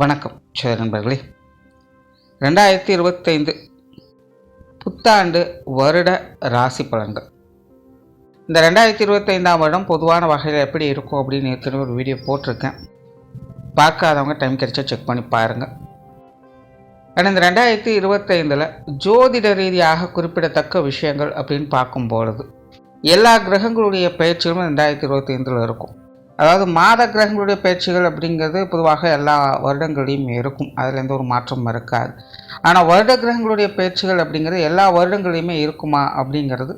வணக்கம் சரி நண்பர்களே. ரெண்டாயிரத்தி இருபத்தைந்து புத்தாண்டு வருட ராசி பலன்கள். இந்த ரெண்டாயிரத்தி இருபத்தைந்தாம் வருடம் பொதுவான வகையில் எப்படி இருக்கும் அப்படின்னு ஏற்கனவே ஒரு வீடியோ போட்டிருக்கேன். பார்க்காதவங்க டைம் கிடைச்சா செக் பண்ணி பாருங்கள் ஆனால் இந்த ரெண்டாயிரத்தி இருபத்தைந்தில் ஜோதிட ரீதியாக குறிப்பிடத்தக்க விஷயங்கள் அப்படின்னு பார்க்கும்பொழுது எல்லா கிரகங்களுடைய பயிற்சிகளும் ரெண்டாயிரத்தி இருபத்தைந்தில் இருக்கும். அதாவது மாத கிரகங்களுடைய பயிற்சிகள் அப்படிங்கிறது பொதுவாக எல்லா வருடங்களையும் இருக்கும். அதில் எந்த ஒரு மாற்றமும் இருக்காது. ஆனால் வருட கிரகங்களுடைய பயிற்சிகள் அப்படிங்கிறது எல்லா வருடங்களையுமே இருக்குமா அப்படிங்கிறது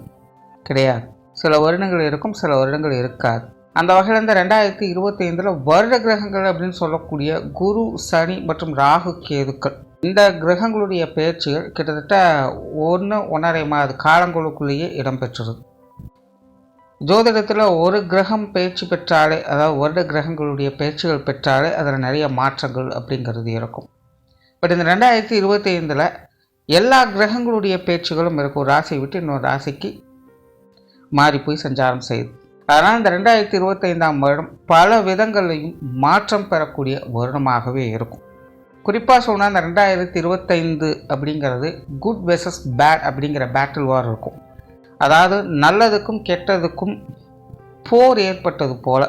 கிடையாது. சில வருடங்கள் இருக்கும் சில வருடங்கள் இருக்காது. அந்த வகையில் இந்த ரெண்டாயிரத்தி இருபத்தைந்தில் வருட கிரகங்கள் அப்படின்னு சொல்லக்கூடிய குரு சனி மற்றும் ராகு கேதுக்கள் இந்த கிரகங்களுடைய பயிற்சிகள் கிட்டத்தட்ட ஒன்று ஒன்றரை மாத காலங்களுக்குள்ளேயே இடம்பெற்றது ஜோதிடத்தில் ஒரு கிரகம் பயிற்சி பெற்றாலே அதாவது வருட கிரகங்களுடைய பயிற்சிகள் பெற்றாலே அதில் நிறைய மாற்றங்கள் அப்படிங்கிறது இருக்கும். பட் இந்த ரெண்டாயிரத்தி இருபத்தி ஐந்தில் எல்லா கிரகங்களுடைய பேச்சுகளும் இருக்கும். ஒரு ராசியை விட்டு இன்னொரு ராசிக்கு மாறி போய் சஞ்சாரம் செய்யுது. அதனால் இந்த ரெண்டாயிரத்தி இருபத்தைந்தாம் வருடம் பல விதங்களையும் மாற்றம் பெறக்கூடிய வருடமாகவே இருக்கும். குறிப்பாக சொன்னால் இந்த ரெண்டாயிரத்தி இருபத்தைந்து அப்படிங்கிறது குட் வெசஸ் பேட் அப்படிங்கிற பேட்டில் வார் இருக்கும். அதாவது நல்லதுக்கும் கெட்டதுக்கும் போர் ஏற்பட்டது போல்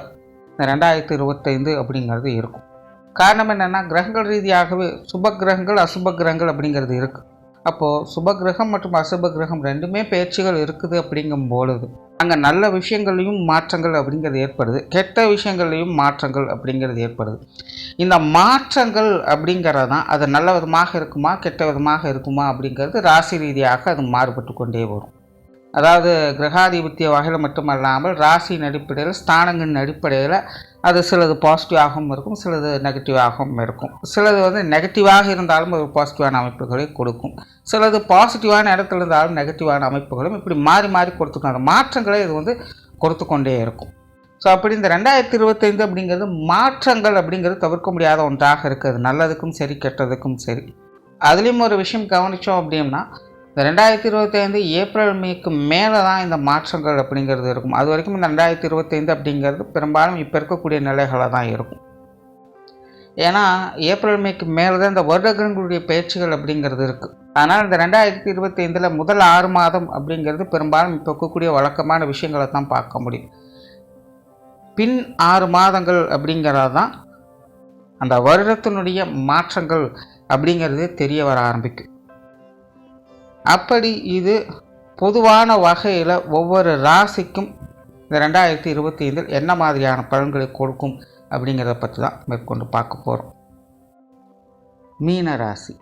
இந்த ரெண்டாயிரத்தி இருபத்தைந்து அப்படிங்கிறது இருக்கும். காரணம் என்னென்னா கிரகங்கள் ரீதியாகவே சுப கிரகங்கள் அசுப கிரகங்கள் அப்படிங்கிறது இருக்குது அப்போது சுப கிரகம் மற்றும் அசுப கிரகம் ரெண்டுமே பேச்சுகள் இருக்குது அப்படிங்கும் பொழுது அங்கே நல்ல விஷயங்களையும் மாற்றங்கள் அப்படிங்கிறது ஏற்படுது கெட்ட விஷயங்கள்லையும் மாற்றங்கள் அப்படிங்கிறது ஏற்படுது. இந்த மாற்றங்கள் அப்படிங்கிறது தான் அது நல்ல விதமாக இருக்குமா கெட்ட விதமாக இருக்குமா அப்படிங்கிறது ராசி ரீதியாக அது மாறுபட்டு கொண்டே வரும். அதாவது கிரகாதிபத்திய வகையில் மட்டுமல்லாமல் ராசியின் அடிப்படையில் ஸ்தானங்களின் அடிப்படையில் அது சிலது பாசிட்டிவாகவும் இருக்கும் சிலது நெகட்டிவாகவும் இருக்கும். சிலது வந்து நெகட்டிவாக இருந்தாலும் ஒரு பாசிட்டிவான அமைப்புகளை கொடுக்கும். சிலது பாசிட்டிவான இடத்துல இருந்தாலும் நெகட்டிவான அமைப்புகளும் இப்படி மாறி மாறி கொடுத்துக்கணும் அந்த மாற்றங்களை இது வந்து கொடுத்து கொண்டே இருக்கும். ஸோ அப்படி இந்த ரெண்டாயிரத்தி இருபத்தைந்து அப்படிங்கிறது மாற்றங்கள் அப்படிங்கிறது தவிர்க்க முடியாத ஒன்றாக இருக்குது. நல்லதுக்கும் சரி கெட்டதுக்கும் சரி. அதுலேயும் ஒரு விஷயம் கவனித்தோம் அப்படின்னா இந்த ரெண்டாயிரத்தி இருபத்தைந்து ஏப்ரல் மேக்கு மேலே தான் இந்த மாற்றங்கள் அப்படிங்கிறது இருக்கும். அது வரைக்கும் இந்த ரெண்டாயிரத்தி இருபத்தைந்து அப்படிங்கிறது பெரும்பாலும் இப்போ இருக்கக்கூடிய நிலைகளாக தான் இருக்கும். ஏன்னா ஏப்ரல் மேக்கு மேலே தான் இந்த வருடங்களுடைய பயிற்சிகள் அப்படிங்கிறது இருக்குது ஆனால் இந்த ரெண்டாயிரத்தி இருபத்தைந்தில் முதல் ஆறு மாதம் அப்படிங்கிறது பெரும்பாலும் இப்போ இருக்கக்கூடிய வழக்கமான விஷயங்களை தான் பார்க்க முடியும். பின் ஆறு மாதங்கள் அப்படிங்கிறது தான் அந்த வருடத்தினுடைய மாற்றங்கள் அப்படிங்கிறது தெரிய வர ஆரம்பிக்கும். அப்படி இது பொதுவான வகையில் ஒவ்வொரு ராசிக்கும் இந்த ரெண்டாயிரத்தி இருபத்தி ஐந்தில் என்ன மாதிரியான பலன்களை கொடுக்கும் அப்படிங்கிறத பற்றி தான் மேற்கொண்டு பார்க்க போகிறோம் மீன ராசி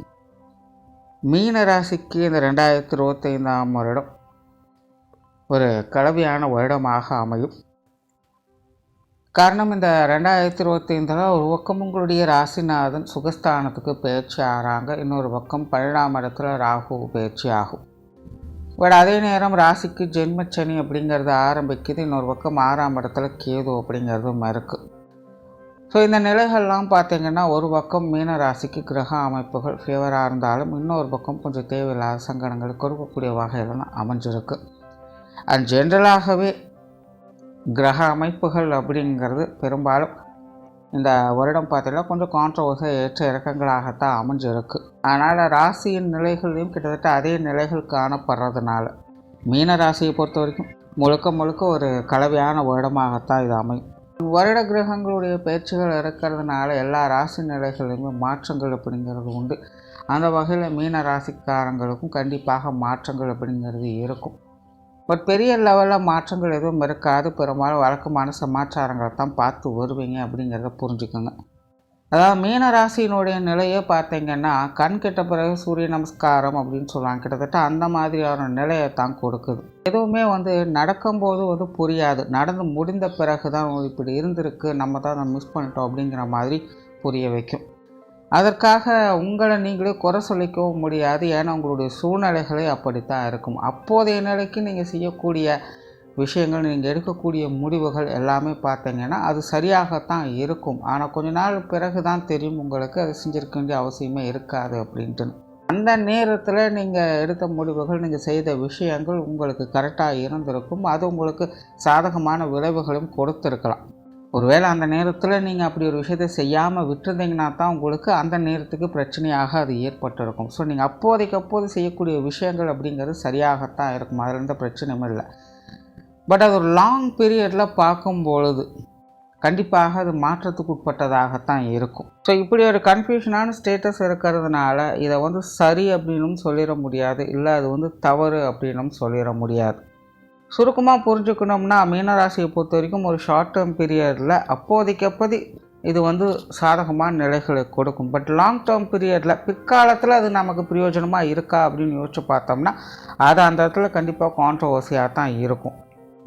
மீன ராசிக்கு இந்த ரெண்டாயிரத்தி இருபத்தைந்தாம் வருடம் ஒரு கலவையான வருடமாக அமையும். காரணம் இந்த ரெண்டாயிரத்தி இருபத்தி ஐந்தில் ஒரு பக்கம் உங்களுடைய ராசிநாதன் சுகஸ்தானத்துக்கு பயிற்சி ஆகிறாங்க இன்னொரு பக்கம் பன்னெண்டாம் இடத்துல ராகு பயிற்சி ஆகும். பட் அதே நேரம் ராசிக்கு ஜென்மச்சனி அப்படிங்கிறது ஆரம்பிக்குது இன்னொரு பக்கம் ஆறாம் இடத்துல கேது அப்படிங்கிறதும் இருக்குது ஸோ இந்த நிலைகள்லாம் பார்த்திங்கன்னா ஒரு பக்கம் மீன ராசிக்கு கிரக அமைப்புகள் ஃபேவராக இருந்தாலும் இன்னொரு பக்கம் கொஞ்சம் தேவையில்லாத சங்கடங்கள் கொடுக்கக்கூடிய வகையில் அமைஞ்சிருக்கு. அண்ட் ஜென்ரலாகவே கிரக அமைப்புகள் அப்படிங்கிறது பெரும்பாலும் இந்த வருடம் பார்த்தீங்கன்னா கொஞ்சம் கான்ட்ரவர்ஸை ஏற்ற இறக்கங்களாகத்தான் அமைஞ்சிருக்கு. அதனால் ராசியின் நிலைகளையும் கிட்டத்தட்ட அதே நிலைகள் காணப்படுறதுனால மீன ராசியை பொறுத்த வரைக்கும் முழுக்க முழுக்க ஒரு கலவையான வருடமாகத்தான் இது அமையும். வருட கிரகங்களுடைய பேச்சுகள் இருக்கிறதுனால எல்லா ராசி நிலைகளிலுமே மாற்றங்கள் அப்படிங்கிறது உண்டு. அந்த வகையில் மீன ராசிக்காரங்களுக்கும் கண்டிப்பாக மாற்றங்கள் அப்படிங்கிறது இருக்கும். பட் பெரிய லெவலில் மாற்றங்கள் எதுவும் இருக்காது. பெரும்பாலும் வழக்கமான சமாச்சாரங்களை தான் பார்த்து வருவீங்க அப்படிங்கிறத புரிஞ்சுக்கோங்க. அதாவது மீன ராசியினுடைய நிலையை பார்த்தீங்கன்னா கண் கெட்ட பிறகு சூரிய நமஸ்காரம் அப்படின்னு சொல்லுவாங்க. கிட்டத்தட்ட அந்த மாதிரியான நிலையை தான் கொடுக்குது. எதுவுமே வந்து நடக்கும்போது வந்து புரியாது. நடந்து முடிந்த பிறகு தான் இப்படி இருந்திருக்கு. நம்ம தான் அதை மிஸ் பண்ணிட்டோம் அப்படிங்கிற மாதிரி புரிய வைக்கும். அதற்காக உங்களை நீங்களே குறை சொல்லிக்கவும் முடியாது. ஏன்னா உங்களுடைய சூழ்நிலைகளே அப்படித்தான் இருக்கும். அப்போதைய நிலைக்கு நீங்கள் செய்யக்கூடிய விஷயங்கள் நீங்கள் எடுக்கக்கூடிய முடிவுகள் எல்லாமே பார்த்தீங்கன்னா அது சரியாகத்தான் இருக்கும். ஆனால் கொஞ்ச நாள் பிறகு தான் தெரியும் உங்களுக்கு அது செஞ்சிருக்க வேண்டிய அவசியமே இருக்காது அப்படின்ட்டு. அந்த நேரத்தில் நீங்கள் எடுத்த முடிவுகள் நீங்கள் செய்த விஷயங்கள் உங்களுக்கு கரெக்டாக இருந்திருக்கும். அது உங்களுக்கு சாதகமான விளைவுகளும் கொடுத்துருக்கலாம். ஒருவேளை அந்த நேரத்தில் நீங்கள் அப்படி ஒரு விஷயத்தை செய்யாமல் விட்டுருந்தீங்கன்னா தான் உங்களுக்கு அந்த நேரத்துக்கு பிரச்சனையாக அது ஏற்பட்டிருக்கும். ஸோ நீங்கள் அப்போதைக்கு அப்போது செய்யக்கூடிய விஷயங்கள் அப்படிங்கிறது சரியாகத்தான் இருக்கும். அதில் எந்த பிரச்சனையும் இல்லை. பட் அது ஒரு லாங் பீரியடில் பார்க்கும் பொழுது கண்டிப்பாக அது மாற்றத்துக்கு உட்பட்டதாகத்தான் இருக்கும். ஸோ இப்படி ஒரு கன்ஃபியூஷனான ஸ்டேட்டஸ் இருக்கிறதுனால இதை வந்து சரி அப்படின்னும் சொல்லிட முடியாது. இல்லை அது வந்து தவறு அப்படின்னும் சொல்லிட முடியாது. சுருக்கமாக புரிஞ்சுக்கணும்னா மீனராசியை பொறுத்த வரைக்கும் ஒரு ஷார்ட் டேர்ம் பீரியடில் அப்போதைக்கு அப்போதி இது வந்து சாதகமான நிலைகளை கொடுக்கும். பட் லாங் டேர்ம் பீரியடில் பிற்காலத்தில் அது நமக்கு பிரயோஜனமாக இருக்கா அப்படின்னு யோசிச்சு பார்த்தோம்னா அது அந்த இடத்துல கண்டிப்பாக கான்ட்ரவர்சியாக தான் இருக்கும்.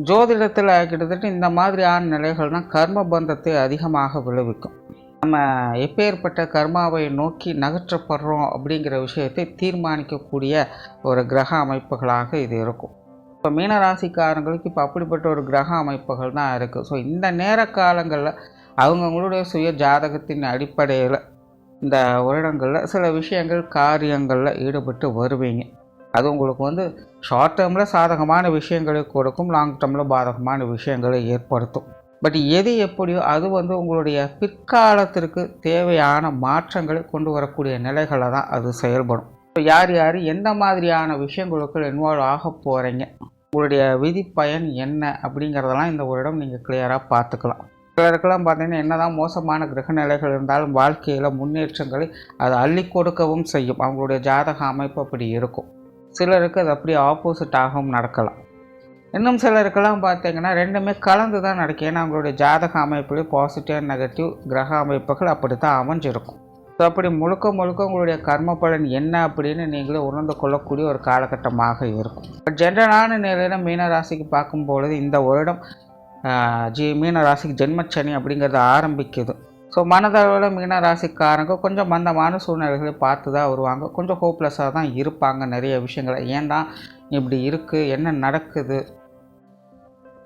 ஜோதிடத்தில் கிட்டத்தட்ட இந்த மாதிரியான நிலைகள்னால் கர்ம பந்தத்தை அதிகமாக விளைவிக்கும். நம்ம எப்பேற்பட்ட கர்மாவை நோக்கி நகற்றப்படுறோம் அப்படிங்கிற விஷயத்தை தீர்மானிக்கக்கூடிய ஒரு கிரக அமைப்புகளாக இது இருக்கும். இப்போ மீனராசிக்காரங்களுக்கு இப்போ அப்படிப்பட்ட ஒரு கிரக அமைப்புகள் தான் இருக்குது. ஸோ இந்த நேர காலங்களில் அவங்கவுங்களுடைய சுய ஜாதகத்தின் அடிப்படையில் இந்த வருடங்களில் சில விஷயங்கள் காரியங்களில் ஈடுபட்டு வருவீங்க. அது உங்களுக்கு வந்து ஷார்ட் டேர்மில் சாதகமான விஷயங்களை கொடுக்கும் லாங் டேர்மில் பாதகமான விஷயங்களை ஏற்படுத்தும். பட் எது எப்படியோ அது வந்து உங்களுடைய பிற்காலத்திற்கு தேவையான மாற்றங்களை கொண்டு வரக்கூடிய நிலைகளை தான் அது செயல்படும். யார் யார் எந்த மாதிரியான விஷயங்களுக்கு இன்வால்வ் ஆக போகிறீங்க உங்களுடைய விதி பயன் என்ன அப்படிங்கிறதெல்லாம் இந்த ஒரு இடம் நீங்கள் கிளியராக பார்த்துக்கலாம். சிலருக்கெல்லாம் பார்த்தீங்கன்னா என்னதான் மோசமான கிரக நிலைகள் இருந்தாலும் வாழ்க்கையில் முன்னேற்றங்களை அது அள்ளி கொடுக்கவும் செய்யும். அவங்களுடைய ஜாதக அமைப்பு அப்படி இருக்கும். சிலருக்கு அது அப்படியே ஆப்போசிட்டாகவும் நடக்கலாம். இன்னும் சிலருக்கெல்லாம் பார்த்தீங்கன்னா ரெண்டுமே கலந்து தான் நடக்கும். ஏன்னா அவங்களுடைய ஜாதக அமைப்புலேயே பாசிட்டிவ் நெகட்டிவ் கிரக அமைப்புகள் அப்படி தான் அமைஞ்சிருக்கும். ஸோ அப்படி முழுக்க முழுக்க உங்களுடைய கர்ம பலன் என்ன அப்படின்னு நீங்களே உணர்ந்து கொள்ளக்கூடிய ஒரு காலகட்டமாக இருக்கும். ஜென்ரலான நிலையில் மீனராசிக்கு பார்க்கும்பொழுது இந்த வருடம் ஜி மீனராசிக்கு ஜென்மச்சனி அப்படிங்கிறது ஆரம்பிக்குது. ஸோ மனதளவில் மீனராசிக்காரங்க கொஞ்சம் மந்தமான சூழ்நிலைகளை பார்த்து தான் வருவாங்க. கொஞ்சம் ஹோப்லெஸ்ஸாக தான் இருப்பாங்க நிறைய விஷயங்களை. ஏன் தான் இப்படி இருக்குது என்ன நடக்குது?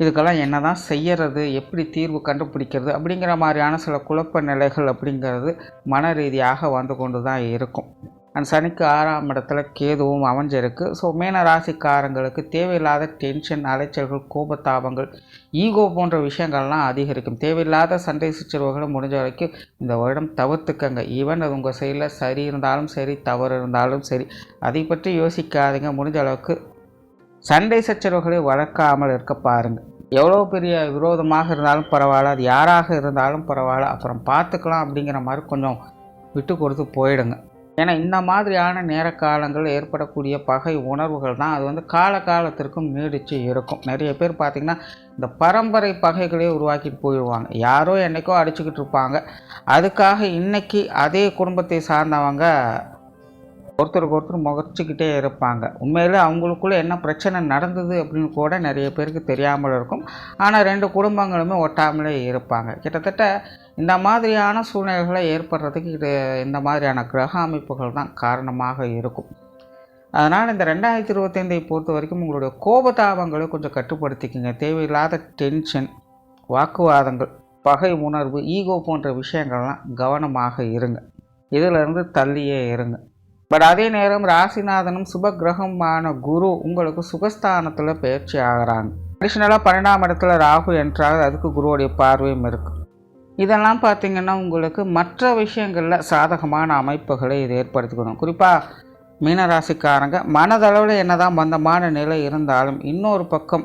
இதுக்கெல்லாம் என்ன தான் செய்யறது எப்படி தீர்வு கண்டுபிடிக்கிறது அப்படிங்கிற மாதிரியான சில குழப்ப நிலைகள் அப்படிங்கிறது மன ரீதியாக வந்து கொண்டு தான் இருக்கும். அந்த சனிக்கு ஆறாம் இடத்துல கேதுவும் அமைஞ்சிருக்கு ஸோ மீன ராசிக்காரங்களுக்கு தேவையில்லாத டென்ஷன் அலைச்சல்கள் கோபத்தாபங்கள் ஈகோ போன்ற விஷயங்கள்லாம் அதிகரிக்கும். தேவையில்லாத சண்டை சச்சரவுகளை முடிஞ்ச வரைக்கும் இந்த வருடம் தவிர்த்துக்கங்க. ஈவன் அது உங்கள் சைடில் சரி இருந்தாலும் சரி தவறு இருந்தாலும் சரி அதை பற்றி யோசிக்காதீங்க. முடிஞ்ச அளவுக்கு சண்டை சச்சரவுகளை வளர்க்காமல் இருக்க பாருங்கள் எவ்வளோ பெரிய விரோதமாக இருந்தாலும் பரவாயில்ல அது யாராக இருந்தாலும் பரவாயில்ல அப்புறம் பார்த்துக்கலாம் அப்படிங்கிற மாதிரி கொஞ்சம் விட்டு கொடுத்து போயிடுங்க. ஏன்னா இந்த மாதிரியான நேர காலங்கள் ஏற்படக்கூடிய பகை உணர்வுகள் தான் அது வந்து காலகாலத்திற்கும் நீடித்து இருக்கும். நிறைய பேர் பார்த்திங்கன்னா இந்த பரம்பரை பகைகளே உருவாக்கிட்டு போயிடுவாங்க. யாரோ என்றைக்கோ அடிச்சுக்கிட்டு இருப்பாங்க. அதுக்காக இன்றைக்கி அதே குடும்பத்தை சார்ந்தவங்க ஒருத்தருக்கு ஒருத்தர் முகச்சிக்கிட்டே இருப்பாங்க. உண்மையில் அவங்களுக்குள்ளே என்ன பிரச்சனை நடந்தது அப்படின்னு கூட நிறைய பேருக்கு தெரியாமல் இருக்கும். ஆனால் ரெண்டு குடும்பங்களுமே ஒட்டாமலே இருப்பாங்க. கிட்டத்தட்ட இந்த மாதிரியான சூழ்நிலைகளை ஏற்படுறதுக்கு இது இந்த மாதிரியான கிரக அமைப்புகள் தான் காரணமாக இருக்கும். அதனால் இந்த ரெண்டாயிரத்தி இருபத்தைந்தை பொறுத்த வரைக்கும் உங்களுடைய கோபதாபங்களை கொஞ்சம் கட்டுப்படுத்திக்கங்க. தேவையில்லாத டென்ஷன் வாக்குவாதங்கள் பகை உணர்வு ஈகோ போன்ற விஷயங்கள்லாம் கவனமாக இருங்க. இதிலிருந்து தள்ளியே இருங்க. பட் அதே நேரம் ராசிநாதனும் சுப கிரகமான குரு உங்களுக்கு சுகஸ்தானத்தில் பயிற்சி ஆகிறாங்க. அடிஷ்னலாக பன்னெண்டாம் இடத்துல ராகு என்றால் அதுக்கு குருவோடைய பார்வையும் இருக்குது இதெல்லாம் பார்த்திங்கன்னா உங்களுக்கு மற்ற விஷயங்களில் சாதகமான அமைப்புகளை இது ஏற்படுத்திக்கணும். குறிப்பாக மீனராசிக்காரங்க மனதளவில் என்னதான் மந்தமான நிலை இருந்தாலும் இன்னொரு பக்கம்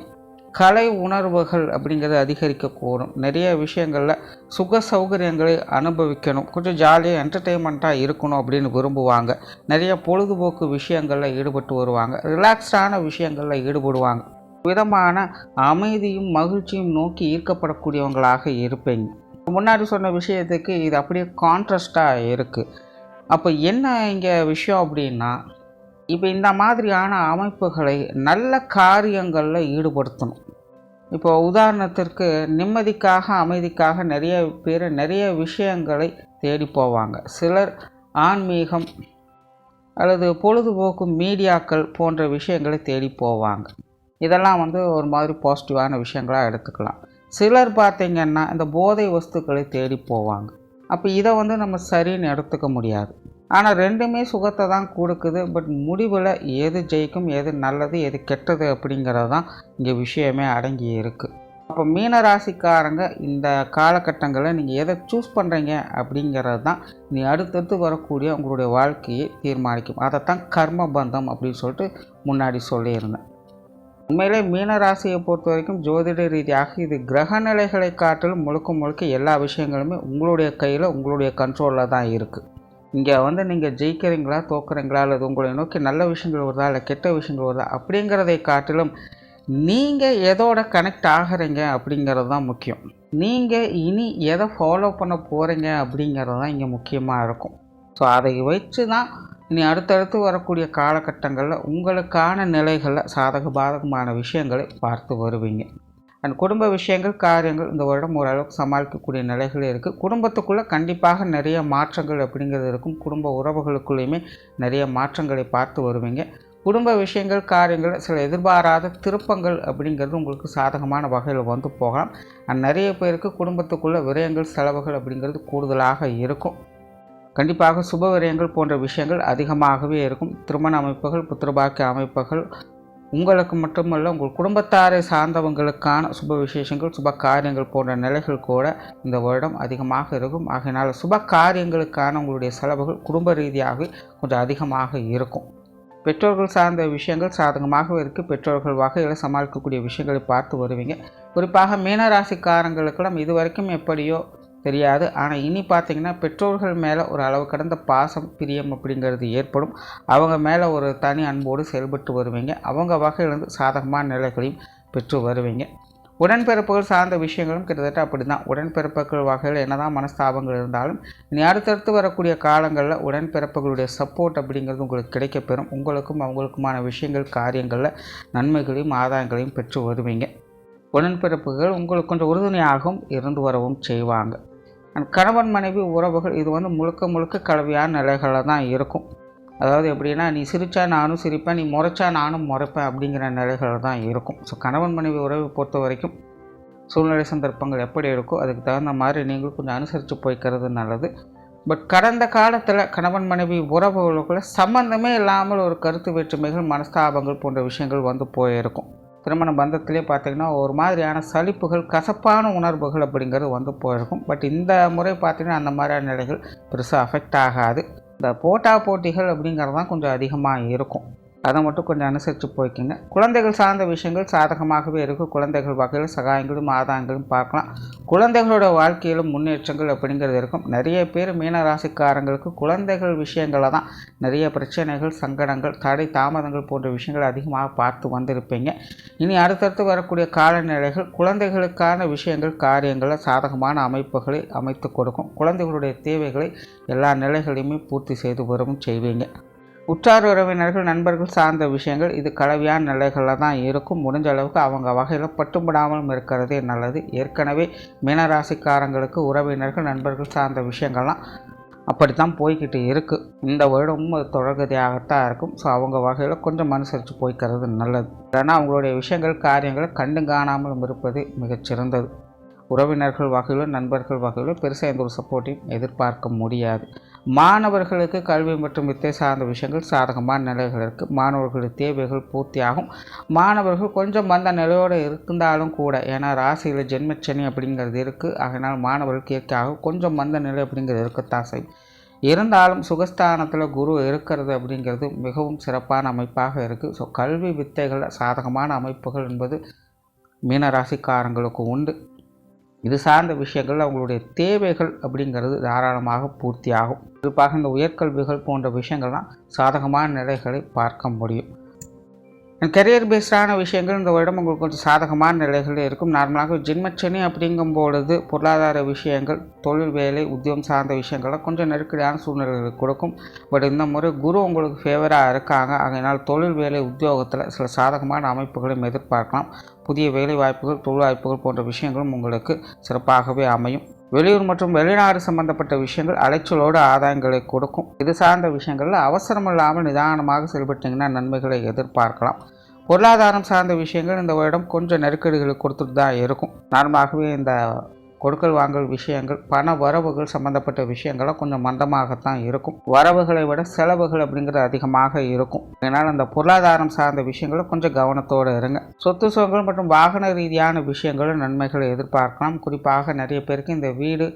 கலை உணர்வுகள் அப்படிங்கிறத அதிகரிக்கக்கூடும் நிறைய விஷயங்களில் சுக சௌகரியங்களை அனுபவிக்கணும். கொஞ்சம் ஜாலியாக என்டர்டெயின்மெண்ட்டாக இருக்கணும் அப்படின்னு விரும்புவாங்க. நிறைய பொழுதுபோக்கு விஷயங்களில் ஈடுபட்டு வருவாங்க. ரிலாக்ஸ்டான விஷயங்களில் ஈடுபடுவாங்க. விதமான அமைதியும் மகிழ்ச்சியும் நோக்கி ஈர்க்கப்படக்கூடியவங்களாக இருப்பீங்க. முன்னாடி சொன்ன விஷயத்துக்கு இது அப்படியே கான்ட்ராஸ்டாக இருக்குது அப்போ என்ன இங்கே விஷயம் அப்படின்னா இப்போ இந்த மாதிரியான அமைப்புகளை நல்ல காரியங்களில் ஈடுபடுத்தணும். இப்போ உதாரணத்திற்கு நிம்மதிக்காக அமைதிக்காக நிறைய பேர் நிறைய விஷயங்களை தேடி போவாங்க. சிலர் ஆன்மீகம் அல்லது பொழுதுபோக்கு மீடியாக்கள் போன்ற விஷயங்களை தேடி போவாங்க. இதெல்லாம் வந்து ஒரு மாதிரி பாசிட்டிவான விஷயங்களாக எடுத்துக்கலாம். சிலர் பார்த்திங்கன்னா இந்த போதை வஸ்துக்களை தேடி போவாங்க. அப்போ இதை வந்து நம்ம சரின்னு எடுத்துக்க முடியாது. ஆனால் ரெண்டுமே சுகத்தை தான் கொடுக்குது. பட் முடிவில் எது ஜெயிக்கும் எது நல்லது எது கெட்டது அப்படிங்கிறது தான் இங்கே விஷயமே அடங்கி இருக்குது அப்போ மீன ராசிக்காரங்க இந்த காலகட்டங்களில் நீங்கள் எதை சூஸ் பண்ணுறீங்க அப்படிங்கிறது தான் நீ அடுத்தடுத்து வரக்கூடிய உங்களுடைய வாழ்க்கையை தீர்மானிக்கும். அதைத்தான் கர்ம பந்தம் அப்படின்னு சொல்லிட்டு முன்னாடி சொல்லியிருந்தேன். உண்மையிலே மீன ராசியை பொறுத்த வரைக்கும் ஜோதிட ரீதியாக இது கிரக நிலைகளை காட்டிலும் முழுக்க முழுக்க எல்லா விஷயங்களுமே உங்களுடைய கையில் உங்களுடைய கண்ட்ரோலில் தான் இருக்குது இங்கே வந்து நீங்கள் ஜெயிக்கிறீங்களா தோக்குறீங்களா அல்லது உங்களை நோக்கி நல்ல விஷயங்கள் வருதா இல்லை கெட்ட விஷயங்கள் வருதா அப்படிங்கிறதை காட்டிலும் நீங்கள் எதோட கனெக்ட் ஆகிறீங்க அப்படிங்கிறது தான் முக்கியம். நீங்கள் இனி எதை ஃபாலோ பண்ண போகிறீங்க அப்படிங்கிறது தான் இங்கே முக்கியமாக இருக்கும். ஸோ அதை வச்சு தான் இனி அடுத்தடுத்து வரக்கூடிய காலகட்டங்களில் உங்களுக்கான நிலைகளில் சாதக பாதகமான விஷயங்களை பார்த்து வருவீங்க. அண்ட் குடும்ப விஷயங்கள் காரியங்கள் இந்த வருடம் ஓரளவுக்கு சமாளிக்கக்கூடிய நிலைகள் இருக்குது குடும்பத்துக்குள்ளே கண்டிப்பாக நிறைய மாற்றங்கள் அப்படிங்கிறது இருக்கும். குடும்ப உறவுகளுக்குள்ளேயுமே நிறைய மாற்றங்களை பார்த்து வருவீங்க. குடும்ப விஷயங்கள் காரியங்கள் சில எதிர்பாராத திருப்பங்கள் அப்படிங்கிறது உங்களுக்கு சாதகமான வகையில் வந்து போகலாம். அண்ட் நிறைய பேருக்கு குடும்பத்துக்குள்ள விரயங்கள் செலவுகள் அப்படிங்கிறது கூடுதலாக இருக்கும். கண்டிப்பாக சுப விரயங்கள் போன்ற விஷயங்கள் அதிகமாகவே இருக்கும். திருமண அமைப்புகள் புத்திரபாக்கிய அமைப்புகள் உங்களுக்கு மட்டுமல்ல உங்கள் குடும்பத்தாரை சார்ந்தவங்களுக்கான சுப விசேஷங்கள் சுப காரியங்கள் போன்ற நிலைகள் கூட இந்த வருடம் அதிகமாக இருக்கும். ஆகையினால் சுப காரியங்களுக்கான உங்களுடைய செலவுகள் குடும்ப ரீதியாகவே கொஞ்சம் அதிகமாக இருக்கும். பெற்றோர்கள் சார்ந்த விஷயங்கள் சாதகமாக இருக்குது பெற்றோர்கள் வகையில் சமாளிக்கக்கூடிய விஷயங்களை பார்த்து வருவீங்க. குறிப்பாக மீனராசிக்காரங்களுக்கெல்லாம் இது வரைக்கும் எப்படியோ தெரியாது. ஆனால் இனி பார்த்தீங்கன்னா பெற்றோர்கள் மேலே ஒரு அளவு கடந்த பாசம் பிரியம் அப்படிங்கிறது ஏற்படும். அவங்க மேலே ஒரு தனி அன்போடு செயல்பட்டு வருவீங்க. அவங்க வகையிலிருந்து சாதகமான நிலைகளையும் பெற்று வருவீங்க. உடன்பிறப்புகள் சார்ந்த விஷயங்களும் கிட்டத்தட்ட அப்படி தான் உடன்பிறப்புகள் வகையில் என்னதான் மனஸ்தாபங்கள் இருந்தாலும் இனி அடுத்தடுத்து வரக்கூடிய காலங்களில் உடன்பிறப்புகளுடைய சப்போர்ட் அப்படிங்கிறது உங்களுக்கு கிடைக்கப்பெறும். உங்களுக்கும் அவங்களுக்குமான விஷயங்கள் காரியங்களில் நன்மைகளையும் ஆதாயங்களையும் பெற்று வருவீங்க. உடன்பிறப்புகள் உங்களுக்கு கொஞ்சம் உறுதுணையாகவும் இருந்து வரவும் செய்வாங்க. அண்ட் கணவன் மனைவி உறவுகள் இது வந்து முழுக்க முழுக்க கலவையான நிலைகளில் தான் இருக்கும். அதாவது எப்படின்னா நீ சிரித்தா நானும் சிரிப்பேன் நீ முறைச்சா நானும் முறைப்பேன் அப்படிங்கிற நிலைகள் தான் இருக்கும். ஸோ கணவன் மனைவி உறவை பொறுத்த வரைக்கும் சூழ்நிலை சந்தர்ப்பங்கள் எப்படி இருக்கோ அதுக்கு தகுந்த மாதிரி நீங்களும் கொஞ்சம் அனுசரித்து போய்க்கிறது நல்லது. பட் கடந்த காலத்தில் கணவன் மனைவி உறவுகளுக்குள்ள சம்மந்தமே இல்லாமல் ஒரு கருத்து வேற்றுமைகள் மனஸ்தாபங்கள் போன்ற விஷயங்கள் வந்து போயிருக்கும். திருமண பந்தத்திலே பார்த்திங்கன்னா ஒரு மாதிரியான சலிப்புகள் கசப்பான உணர்வுகள் அப்படிங்கிறது வந்து போயிருக்கும். பட் இந்த முறை பார்த்திங்கன்னா அந்த மாதிரியான நிலைகள் பெருசாக அஃபெக்ட் ஆகாது. இந்த போட்டா போட்டிகள் அப்படிங்கிறது தான் கொஞ்சம் அதிகமாக இருக்கும். அதை மட்டும் கொஞ்சம் அனுசரித்து போய்க்குங்க. குழந்தைகள் சார்ந்த விஷயங்கள் சாதகமாகவே இருக்கும். குழந்தைகள் வகையில் சகாயங்களும் ஆதாயங்களும் பார்க்கலாம். குழந்தைகளோட வாழ்க்கையிலும் முன்னேற்றங்கள் அப்படிங்கிறது இருக்கும். நிறைய பேர் மீனராசிக்காரங்களுக்கு குழந்தைகள் விஷயங்களில் தான் நிறைய பிரச்சனைகள் சங்கடங்கள் தடை தாமதங்கள் போன்ற விஷயங்கள் அதிகமாக பார்த்து வந்திருப்பீங்க. இனி அடுத்தடுத்து வரக்கூடிய காலநிலைகள் குழந்தைகளுக்கான விஷயங்கள் காரியங்களில் சாதகமான அமைப்புகளை அமைத்து கொடுக்கும். குழந்தைகளுடைய தேவைகளை எல்லா நிலைகளையுமே பூர்த்தி செய்து வரவும் செய்வீங்க. உற்றார் உறவினர்கள் நண்பர்கள் சார்ந்த விஷயங்கள் இது கலவையான நிலைகளில் தான் இருக்கும். முடிஞ்ச அளவுக்கு அவங்க வகையில் பட்டுப்படாமலும் இருக்கிறதே நல்லது. ஏற்கனவே மீனராசிக்காரங்களுக்கு உறவினர்கள் நண்பர்கள் சார்ந்த விஷயங்கள்லாம் அப்படி தான் போய்கிட்டு இருக்குது இந்த வருடமும் அது தொடர்கதையாகத்தான் இருக்கும். ஸோ அவங்க வகையில் கொஞ்சம் அனுசரித்து போய்க்கிறது நல்லது. ஏன்னா அவங்களுடைய விஷயங்கள் காரியங்களை கண்டு காணாமலும் இருப்பது மிகச்சிறந்தது. உறவினர்கள் வகையிலும் நண்பர்கள் வகையிலும் பெருசாக எந்த ஒரு சப்போர்ட்டையும் எதிர்பார்க்க முடியாது. மாணவர்களுக்கு கல்வி மற்றும் வித்தை சார்ந்த விஷயங்கள் சாதகமான நிலைகள் இருக்குது மாணவர்களுடைய தேவைகள் பூர்த்தியாகும். மாணவர்கள் கொஞ்சம் வந்த நிலையோடு இருந்தாலும் கூட ஏன்னா ராசியில் ஜென்மச்சனி அப்படிங்கிறது இருக்குது அதனால் மாணவர்களுக்கு இயற்கையாக கொஞ்சம் வந்த நிலை அப்படிங்கிறது இருக்கத்தான் செய்யும். இருந்தாலும் சுகஸ்தானத்தில் குரு இருக்கிறது அப்படிங்கிறது மிகவும் சிறப்பான அமைப்பாக இருக்குது ஸோ கல்வி வித்தைகள் சாதகமான அமைப்புகள் என்பது மீனராசிக்காரங்களுக்கு உண்டு. இது சார்ந்த விஷயங்கள் அவங்களுடைய தேவைகள் அப்படிங்கிறது தாராளமாக பூர்த்தியாகும். குறிப்பாக இந்த உயர்கல்விகள் போன்ற விஷயங்கள்லாம் சாதகமான நிலைகளை பார்க்க முடியும். கெரியர் பேஸ்டான விஷயங்கள் இந்த வருடம் உங்களுக்கு கொஞ்சம் சாதகமான நிலைகளில் இருக்கும். நார்மலாக ஜென்மச்சனி அப்படிங்கும் பொழுது பொருளாதார விஷயங்கள் தொழில் வேலை உத்தியோகம் சார்ந்த விஷயங்கள்லாம் கொஞ்சம் நெருக்கடியான சூழ்நிலைகள் கொடுக்கும். பட் இந்த முறை குரு உங்களுக்கு ஃபேவராக இருக்காங்க. அதனால் தொழில் வேலை உத்தியோகத்தில் சில சாதகமான அமைப்புகளையும் எதிர்பார்க்கலாம். புதிய வேலை வாய்ப்புகள் தொழில் வாய்ப்புகள் போன்ற விஷயங்களும் உங்களுக்கு சிறப்பாகவே அமையும். வெளியூர் மற்றும் வெளிநாடு சம்பந்தப்பட்ட விஷயங்கள் அலைச்சலோடு ஆதாயங்களை கொடுக்கும். இது சார்ந்த விஷயங்களில் அவசரம் இல்லாமல் நிதானமாக செயல்பட்டீங்கன்னா நன்மைகளை எதிர்பார்க்கலாம். பொருளாதாரம் சார்ந்த விஷயங்கள் இந்த வருடம் கொஞ்சம் நெருக்கடிகளை கொடுத்துட்டு தான் இருக்கும். நார்மலாகவே இந்த கொடுக்கல் வாங்கல் விஷயங்கள் பண வரவுகள் சம்பந்தப்பட்ட விஷயங்கள்லாம் கொஞ்சம் மந்தமாகத்தான் இருக்கும். வரவுகளை விட செலவுகள் அப்படிங்கிறது அதிகமாக இருக்கும். அதனால் அந்த பொருளாதாரம் சார்ந்த விஷயங்களை கொஞ்சம் கவனத்தோடு இருங்க. சொத்து சுகங்கள் மற்றும் வாகன ரீதியான விஷயங்களும் நன்மைகளை எதிர்பார்க்கலாம். குறிப்பாக நிறைய பேருக்கு இந்த வீடு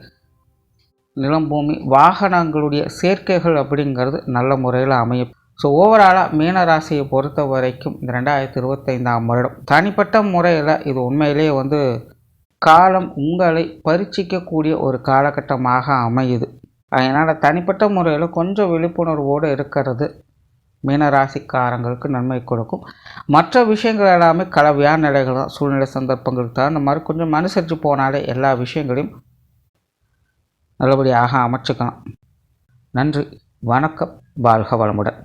நிலம் பூமி வாகனங்களுடைய சேர்க்கைகள் அப்படிங்கிறது நல்ல முறையில் அமையும். ஸோ ஓவராலாக மீனராசியை பொறுத்த வரைக்கும் இந்த ரெண்டாயிரத்தி இருபத்தைந்தாம் வருடம் தனிப்பட்ட முறையில் இது உண்மையிலேயே வந்து காலம் உங்களை பரீட்சிக்கக்கூடிய ஒரு காலகட்டமாக அமையுது. அதனால் தனிப்பட்ட முறையில் கொஞ்சம் விழிப்புணர்வோடு இருக்கிறது மீனராசிக்காரங்களுக்கு நன்மை கொடுக்கும். மற்ற விஷயங்கள் எல்லாமே கலவையான நிலைகள் தான் சூழ்நிலை சந்தர்ப்பங்கள் தகுந்த மாதிரி கொஞ்சம் அனுசரித்து போனாலே எல்லா விஷயங்களையும் நல்லபடியாக அமைச்சுக்கலாம். நன்றி வணக்கம் வாழ்க வளமுடன்.